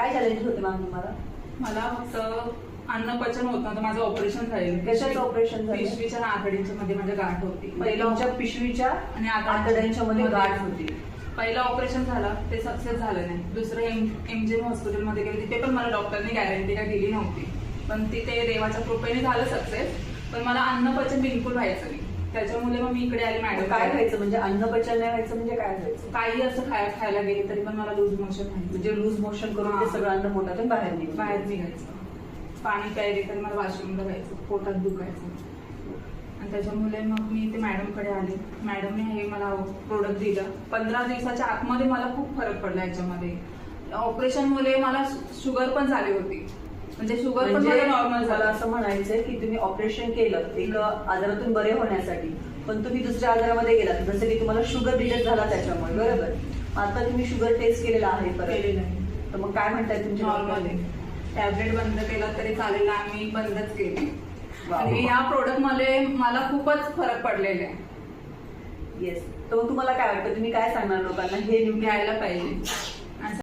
काय चॅलेंज होते मॅम तुम्हाला? मला फक्त अन्न पचन होत नव्हतं माझं ऑपरेशन झालेलं. कशाचं operation झालं? पिशवीच्या आतडीच्या मध्ये माझ्या गाठ होती. पहिलं तुमच्या पिशवीच्या आणि आतड्यांच्या मध्ये गाठ होती. पहिलं ऑपरेशन झालं ते सक्सेस झालं नाही. दुसरं एम एमजीएम हॉस्पिटलमध्ये गेले तिथे पण मला डॉक्टरने गॅरंटी काय दिली नव्हती. पण तिथे देवाच्या कृपेने झालं सक्सेस पण मला अन्न पचन बिलकुल व्हायचं नाही. त्याच्यामुळे मग मी इकडे आली मॅडम काय व्हायचं म्हणजे अन्न पचन नाही व्हायचं म्हणजे काय व्हायचं काही असं खाय खायला गेले तरी पण मला लूज मोशन व्हायचं म्हणजे लूज मोशन करून ते. सगळं अन्न पोटातून बाहेर निघून बाहेर निघायचं. पाणी प्यायले तरी मला वॉशरूमला व्हायचं पोटात दुखायचं. आणि त्याच्यामुळे मग मी ते मॅडमकडे आले. मॅडमने हे मला प्रोडक्ट दिलं. पंधरा दिवसाच्या आतमध्ये मला खूप फरक पडला याच्यामध्ये. ऑपरेशनमुळे मला शुगर पण झाली होती. म्हणजे शुगर पण म्हणजे नॉर्मल मला झालं. असं म्हणायचंय की तुम्ही ऑपरेशन केलं एक आजारातून बरे होण्यासाठी पण तुम्ही दुसऱ्या आजारामध्ये गेलात. जसं की तुम्हाला शुगर डिटेक्ट झाला त्याच्यामुळे बरोबर? आता तुम्ही शुगर टेस्ट केलेला आहे परत. केलेलं आहे. तर मग काय म्हणताय तुमच्या नॉर्मल? आहे. टॅबलेट बंद केला तरी चालेल आम्ही बंदच केली. आणि या प्रोडक्टमध्ये मला खूपच फरक पडलेले आहे. येस तर मग तुम्हाला काय वाटतं? तुम्ही काय सांगणार लोकांना? हे निवडून घ्यायला पाहिजे.